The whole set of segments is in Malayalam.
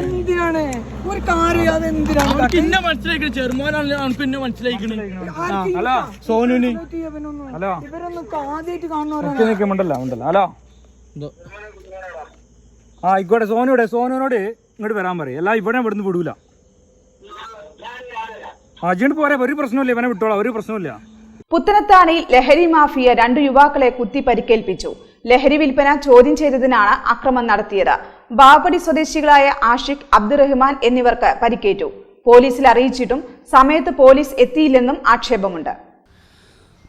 എന്തിനാണ്? ഒരു കാര്യം മനസ്സിലാക്കണം മനസ്സിലാക്കണേ ഇല്ല. സോനുന് ഹലോ. ഇവരൊന്നും ആദ്യമായിട്ട് കാണുന്നവരാണ്. ആ ആയിക്കോട്ടെ സോനുടെ സോനുവിനോട് ഇങ്ങോട്ട് വരാൻ പറയും. അല്ല ഇവിടെ ഇവിടുന്ന് വിടൂല. അജിണ്ട് പോരെ ഒരു പ്രശ്നമില്ല ഇവനെ വിട്ടോളാം ഒരു പ്രശ്നമില്ല പുത്തനത്താണിയിൽ ലഹരി മാഫിയ രണ്ടു യുവാക്കളെ കുത്തി പരിക്കേൽപ്പിച്ചു ലഹരി വിൽപ്പന ചോദ്യം ചെയ്തതിനാണ് അക്രമം നടത്തിയത്. ബാബടി സ്വദേശികളായ ആഷിഖ് അബ്ദുറഹ്മാൻ എന്നിവർക്ക് പരിക്കേറ്റു. പോലീസിൽ അറിയിച്ചിട്ടും സമയത്ത് പോലീസ് എത്തിയില്ലെന്നും ആക്ഷേപമുണ്ട്.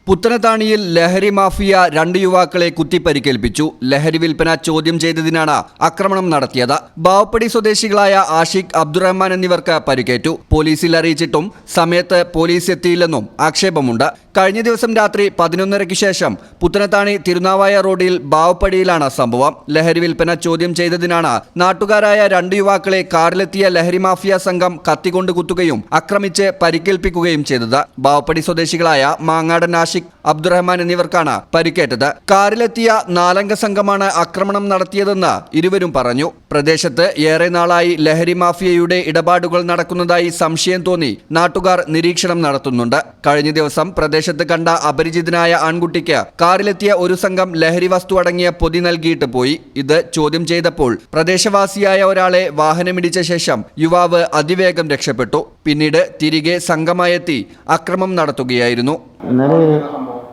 പുത്തനത്താണിയിൽ ലഹരി മാഫിയ രണ്ട് യുവാക്കളെ കുത്തിപ്പരിക്കേൽപ്പിച്ചു. ലഹരി വിൽപ്പന ചോദ്യം ചെയ്തതിനാണ് ആക്രമണം നടത്തിയത്. ബാവപ്പടി സ്വദേശികളായ ആഷിഖ് അബ്ദുറഹ്മാൻ എന്നിവർക്ക് പരിക്കേറ്റു. പോലീസിൽ അറിയിച്ചിട്ടും സമയത്ത് പോലീസ് എത്തിയില്ലെന്നും ആക്ഷേപമുണ്ട്. കഴിഞ്ഞ ദിവസം രാത്രി പതിനൊന്നരയ്ക്ക് ശേഷം പുത്തനത്താണി തിരുനാവായ റോഡിൽ ബാവപ്പടിയിലാണ് സംഭവം. ലഹരി വിൽപ്പന ചോദ്യം ചെയ്തതിനാണ് നാട്ടുകാരായ രണ്ട് യുവാക്കളെ കാറിലെത്തിയ ലഹരി മാഫിയ സംഘം കത്തികൊണ്ട് കുത്തുകയും ആക്രമിച്ച് പരിക്കേൽപ്പിക്കുകയും ചെയ്തത്. ബാവപ്പടി സ്വദേശികളായ മാങ്ങാടൻ ആഷിഖ് അബ്ദുറഹ്മാൻ എന്നിവർക്കാണ് പരിക്കേറ്റത്. കാറിലെത്തിയ നാലംഗ സംഘമാണ് ആക്രമണം നടത്തിയതെന്ന് ഇരുവരും പറഞ്ഞു. പ്രദേശത്ത് ഏറെ നാളായി ലഹരി മാഫിയയുടെ ഇടപാടുകൾ നടക്കുന്നതായി സംശയം തോന്നി നാട്ടുകാർ നിരീക്ഷണം നടത്തുന്നുണ്ട്. കഴിഞ്ഞ ദിവസം പ്രദേശത്ത് കണ്ട അപരിചിതനായ ആൺകുട്ടിക്ക് കാറിലെത്തിയ ഒരു സംഘം ലഹരി വസ്തു അടങ്ങിയ പൊതി നൽകിയിട്ട് പോയി. ഇത് ചോദ്യം ചെയ്തപ്പോൾ പ്രദേശവാസിയായ ഒരാളെ വാഹനമിടിച്ച ശേഷം യുവാവ് അതിവേഗം രക്ഷപ്പെട്ടു. പിന്നീട് തിരികെ സംഘമായെത്തി അക്രമം നടത്തുകയായിരുന്നു.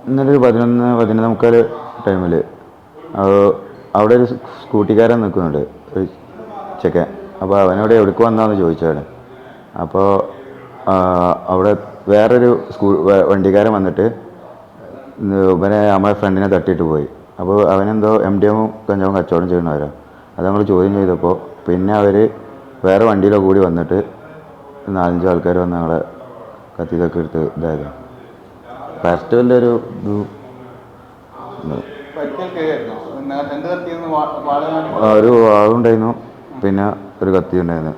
ഇന്നലെ ഒരു പതിനൊന്ന് പതിനൊന്ന് മുക്കാൽ ടൈമിൽ അവിടെ ഒരു സ്കൂട്ടിക്കാരൻ നിൽക്കുന്നുണ്ട് ഒരു ചെക്കൻ. അപ്പോൾ അവനോട് എവിടേക്ക് വന്നാന്ന് ചോദിച്ചാണ് അപ്പോൾ അവിടെ വേറൊരു സ്കൂ വണ്ടിക്കാരൻ വന്നിട്ട് ഇവനെ നമ്മളെ ഫ്രണ്ടിനെ തട്ടിയിട്ട് പോയി. അപ്പോൾ അവനെന്തോ എം ഡി എമ്മും കഞ്ചാവും കച്ചവടം ചെയ്യണവരാ അത് നമ്മൾ ചോദ്യം ചെയ്തപ്പോൾ പിന്നെ അവർ വേറെ വണ്ടിയിലോ കൂടി വന്നിട്ട് നാലഞ്ച് ആൾക്കാർ വന്ന് ഞങ്ങളെ കത്തിതൊക്കെ എടുത്ത് ഇതായതാണ് ഇത്. ആ, ഒരു ആളുണ്ടായിരുന്നു പിന്നെ ഒരു കത്തി ഉണ്ടായിരുന്നു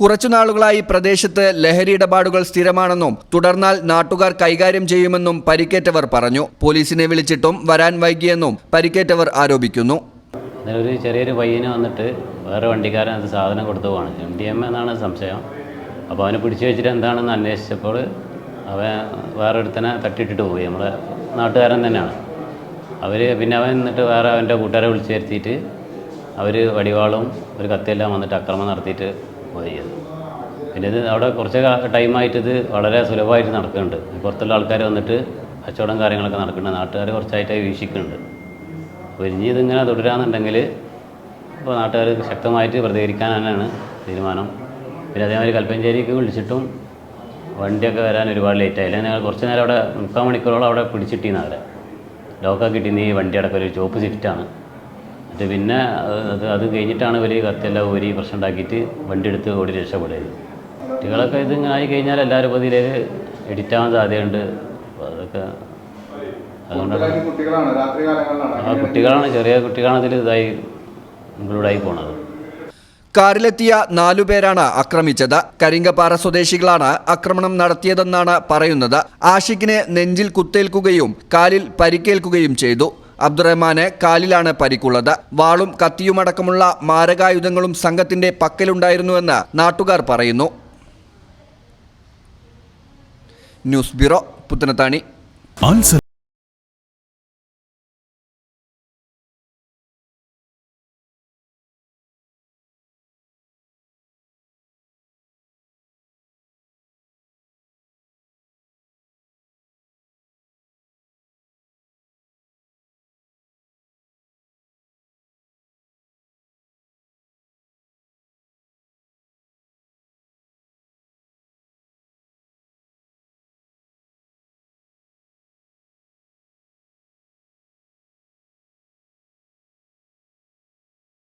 കുറച്ചു നാളുകളായി പ്രദേശത്ത് ലഹരി ഇടപാടുകൾ സ്ഥിരമാണെന്നും തുടർന്നാൽ നാട്ടുകാർ കൈകാര്യം ചെയ്യുമെന്നും പരിക്കേറ്റവർ പറഞ്ഞു. പോലീസിനെ വിളിച്ചിട്ടും വരാൻ വൈകിയെന്നും പരിക്കേറ്റവർ ആരോപിക്കുന്നു. ഒരു ചെറിയൊരു പയ്യന് വന്നിട്ട് വേറെ വണ്ടിക്കാരൻ അത് സാധനം കൊടുത്തു പോവാണ്. എം ഡി എം എന്നാണ് സംശയം. അപ്പോൾ അവനെ പിടിച്ചു വെച്ചിട്ട് എന്താണെന്ന് അന്വേഷിച്ചപ്പോൾ അവൻ വേറെ ഒരുത്തനെ തട്ടിയിട്ടിട്ട് പോയി. നമ്മളെ നാട്ടുകാരൻ തന്നെയാണ്. അവർ പിന്നെ അവൻ എന്നിട്ട് വേറെ അവന്റെ കൂട്ടുകാരെ വിളിച്ചു വരുത്തിയിട്ട് അവർ വടിവാളും ഒരു കത്തിയെല്ലാം വന്നിട്ട് അക്രമം നടത്തിയിട്ട് പോയി. പിന്നെ ഇത് അവിടെ കുറച്ച് ടൈമായിട്ട് ഇത് വളരെ സുലഭമായിട്ട് നടക്കുന്നുണ്ട്. പുറത്തുള്ള ആൾക്കാർ വന്നിട്ട് കച്ചവടം കാര്യങ്ങളൊക്കെ നടക്കുന്നുണ്ട്. നാട്ടുകാർ കുറച്ചായിട്ട് വീക്ഷിക്കുന്നുണ്ട്. അപ്പോൾ ഇനി ഇതിങ്ങനെ തുടരാന്നുണ്ടെങ്കിൽ ഇപ്പോൾ നാട്ടുകാർ ശക്തമായിട്ട് പ്രതികരിക്കാൻ തന്നെയാണ് തീരുമാനം. പിന്നെ അതേമാതിരി കൽപ്പഞ്ചേരിക്ക് വിളിച്ചിട്ടും വണ്ടിയൊക്കെ വരാൻ ഒരുപാട് ലേറ്റ് ആയില്ല ഞങ്ങൾ കുറച്ച് നേരം അവിടെ മുക്കാൽ മണിക്കൂറോളം അവിടെ പിടിച്ചിട്ടിന്ന് അവരെ ലോക്കൊക്കെ കിട്ടിന്ന് ഈ വണ്ടി അടക്കം. ഒരു ചോപ്പ് സിഫ്റ്റാണ് എന്നിട്ട് പിന്നെ അത് അത് കഴിഞ്ഞിട്ടാണ് ഇവർ കത്തെല്ലാം ഒരു പ്രശ്നം ഉണ്ടാക്കിയിട്ട് വണ്ടി എടുത്ത് ഓടി രക്ഷപ്പെടുന്നത് കുട്ടികളൊക്കെ ഇത് ആയി കഴിഞ്ഞാൽ എല്ലാവരും ഇപ്പോൾ ഇതിലേക്ക് എഡിറ്റ് ആവാൻ സാധ്യതയുണ്ട്. അതൊക്കെ അതുകൊണ്ടാണ് ആ കുട്ടികളാണ് ചെറിയ കുട്ടികളാണ് ഇതിൽ ഇതായി ഇൻക്ലൂഡായി പോണത്. കാറിലെത്തിയ നാലുപേരാണ് ആക്രമിച്ചത്. കരിങ്കപ്പാറ സ്വദേശികളാണ് ആക്രമണം നടത്തിയതെന്നാണ് പറയുന്നത്. ആഷിഖിനെ നെഞ്ചിൽ കുത്തേൽക്കുകയും കാലിൽ പരിക്കേൽക്കുകയും ചെയ്തു. അബ്ദുറഹ്മാന് കാലിലാണ് പരിക്കുള്ളത്. വാളും കത്തിയുമടക്കമുള്ള മാരകായുധങ്ങളും സംഘത്തിന്റെ പക്കലുണ്ടായിരുന്നുവെന്ന് നാട്ടുകാർ പറയുന്നു. News bureau Puthanathani.